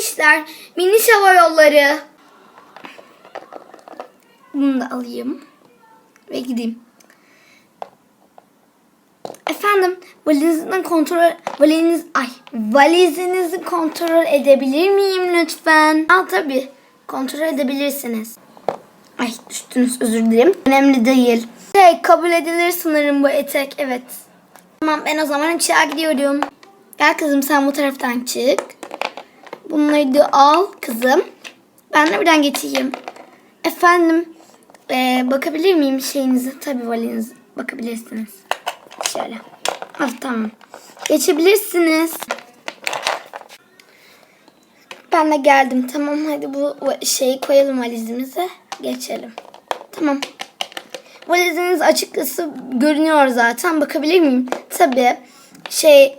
minişler, miniş hava yolları. Bunu da alayım. Ve gideyim. Efendim, valizinizden kontrol valiz ay valizinizi kontrol edebilir miyim lütfen? Aa tabii. Kontrol edebilirsiniz. Ay düştünüz özür dilerim. Önemli değil. Şey kabul edilir sanırım bu etek. Evet. Tamam ben o zaman içeri gidiyorum. Gel kızım sen bu taraftan çık. Bunları da al kızım. Ben de buradan geçeyim. Efendim ee, bakabilir miyim şeyinizi? Tabii valiniz bakabilirsiniz. Şöyle. Ah tamam. Geçebilirsiniz. Ben de geldim. Tamam hadi bu şeyi koyalım valizimize. Geçelim. Tamam. Valiziniz açıkçası görünüyor zaten. Bakabilir miyim? Tabii. Şey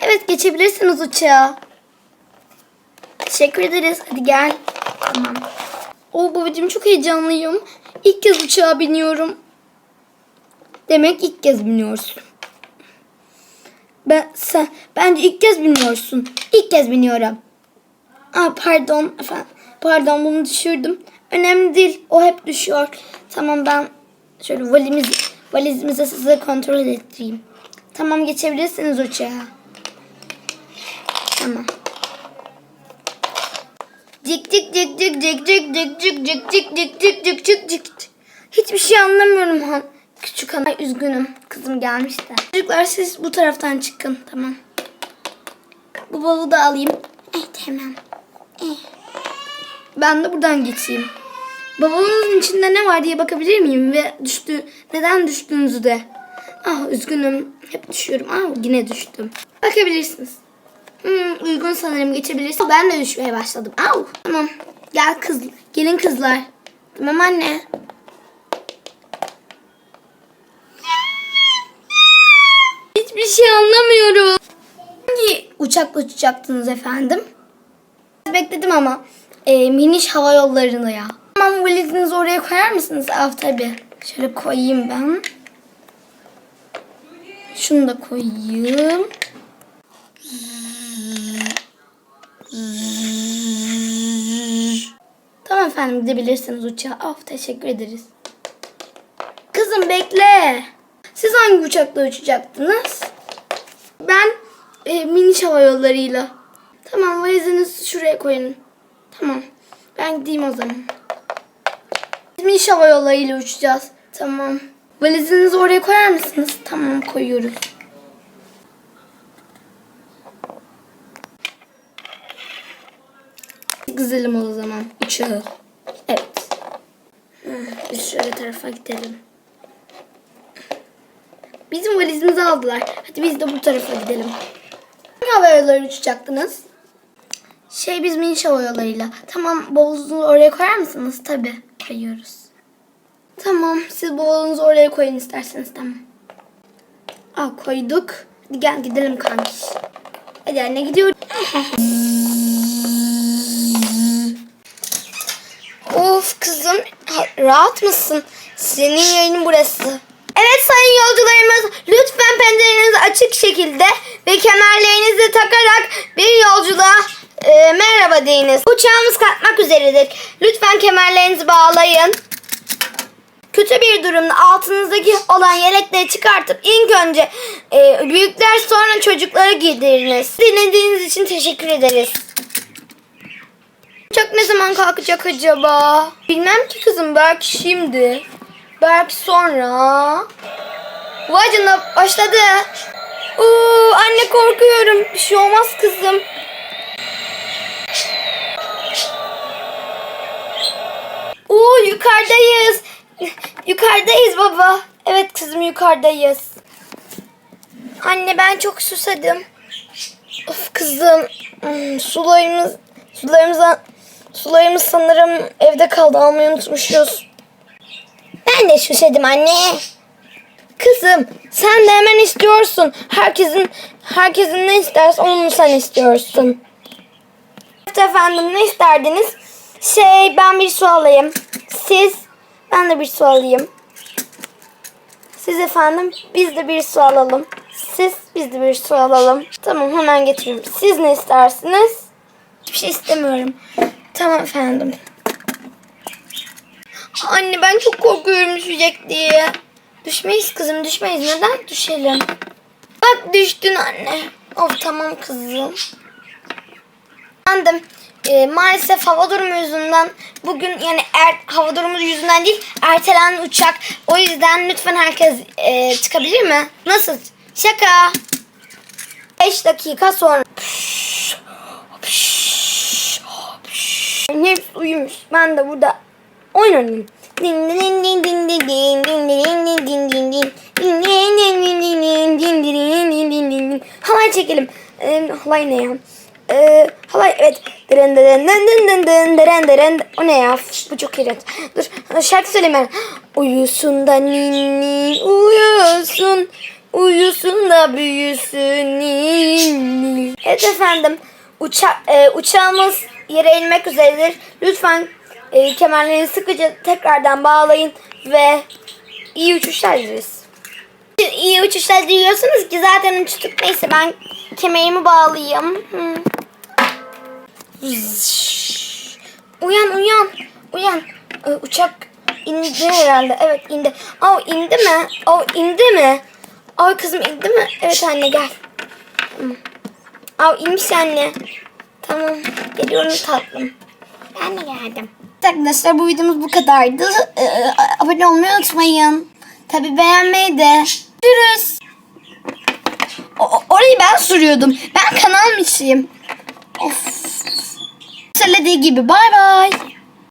Evet geçebilirsiniz uçağa. Teşekkür ederiz. Hadi gel. Tamam. O babacığım çok heyecanlıyım. İlk kez uçağa biniyorum. Demek ilk kez biniyorsun. Ben sen bence ilk kez biniyorsun. İlk kez biniyorum. Aa pardon efendim. Pardon bunu düşürdüm. Önemli değil. O hep düşüyor. Tamam ben şöyle valimiz valizimize size kontrol ettireyim. Tamam geçebilirsiniz uçağa. Tamam. Cik cik cik cik cik cik cik cik cik cik cik cik cik cik cik. Hiçbir şey anlamıyorum han. Küçük hanım. Üzgünüm. Kızım gelmiş de. Çocuklar siz bu taraftan çıkın. Tamam. Bu balı da alayım. Eh tamam. Eh. Ben de buradan geçeyim. Babanızın içinde ne var diye bakabilir miyim? Ve düştü, neden düştüğünüzü de. Ah üzgünüm. Hep düşüyorum. Ah yine düştüm. Bakabilirsiniz. Hmm, uygun sanırım geçebilirsiniz. Ben de düşmeye başladım. Au. Tamam. Gel kız. Gelin kızlar. Tamam anne. Hiçbir şey anlamıyorum. Hangi uçakla uçacaktınız efendim? Bekledim ama e, miniş hava yollarını ya. Tamam valizinizi oraya koyar mısınız? Ah tabii. Şöyle koyayım ben. Şunu da koyayım. Tamam efendim gidebilirsiniz uçağa. Of teşekkür ederiz. Kızım bekle. Siz hangi uçakla uçacaktınız? Ben e, miniş hava yollarıyla. Tamam valizinizi şuraya koyun. Tamam. Ben gideyim o zaman. Biz miniş hava yollarıyla uçacağız. Tamam. Valizinizi oraya koyar mısınız? Tamam koyuyoruz. Güzelim o zaman. Uçağı. Evet. Biz şöyle tarafa gidelim. Bizim valizimizi aldılar. Hadi biz de bu tarafa gidelim. Hangi hava yolları uçacaktınız? Şey biz hava yollarıyla. Tamam bavulunuzu oraya koyar mısınız? Tabii koyuyoruz. Tamam siz bavulunuzu oraya koyun isterseniz tamam. Aa koyduk. Hadi gel gidelim kanki. Hadi anne gidiyoruz. Of kızım ha- rahat mısın? Senin yayının burası. Evet sayın yolcularımız lütfen pencerenizi açık şekilde ve kemerlerinizi takarak bir yolculuğa e, merhaba deyiniz. Uçağımız kalkmak üzeredir. Lütfen kemerlerinizi bağlayın. Kötü bir durumda altınızdaki olan yelekleri çıkartıp ilk önce e, büyükler sonra çocukları giydiriniz. Dinlediğiniz için teşekkür ederiz. Uçak ne zaman kalkacak acaba? Bilmem ki kızım belki şimdi. Belki sonra. Vay canına başladı. Oo, anne korkuyorum. Bir şey olmaz kızım. Oo yukarıdayız. Yukarıdayız baba. Evet kızım yukarıdayız. Anne ben çok susadım. Of kızım. Hmm, sularımız sularımız sularımız sanırım evde kaldı almayı unutmuşuz. Ben de susadım anne. Kızım sen de hemen istiyorsun. Herkesin herkesin ne isterse onu sen istiyorsun. Efendim ne isterdiniz? Şey ben bir su alayım. Siz ben de bir su alayım. Siz efendim biz de bir su alalım. Siz biz de bir su alalım. Tamam hemen getiriyorum. Siz ne istersiniz? Hiçbir şey istemiyorum. Tamam efendim. Anne ben çok korkuyorum düşecek diye. Düşmeyiz kızım düşmeyiz. Neden düşelim? Bak düştün anne. Of tamam kızım. Efendim e, maalesef hava durumu yüzünden bugün yani er, hava durumu yüzünden değil ertelendi uçak. O yüzden lütfen herkes e, çıkabilir mi? Nasıl? Şaka. 5 dakika sonra. Hepsi uyumuş. Ben de burada oynanayım. Din din din din din din din din din din din din din. Din din din din din. Halay çekelim. Ee, halay ne ya? Ee, halay evet. Deren deren deren deren deren deren deren. O ne ya? Bu çok iğrenç. Dur şarkı söyleyeyim ben. Uyusun da ninni uyusun. Uyusun da büyüsün ninni. Evet efendim. Uça e, uçağımız yere inmek üzeredir. Lütfen e, kemerlerinizi sıkıca tekrardan bağlayın ve iyi uçuşlar dileriz. İyi uçuşlar diliyorsunuz ki zaten uçtuk. Neyse ben kemerimi bağlayayım. Uyan uyan uyan. Ee, uçak indi herhalde. Evet indi. Aa indi mi? Aa indi mi? Ay kızım indi mi? Evet anne gel. Aa inmiş anne. Tamam. Geliyorum tatlım. Ben de geldim. Arkadaşlar bu videomuz bu kadardı. Ee, abone olmayı unutmayın. Tabi beğenmeyi de. Görüşürüz. O- orayı ben sürüyordum. Ben kanal mısıyım? Of. Söylediği gibi bay bay.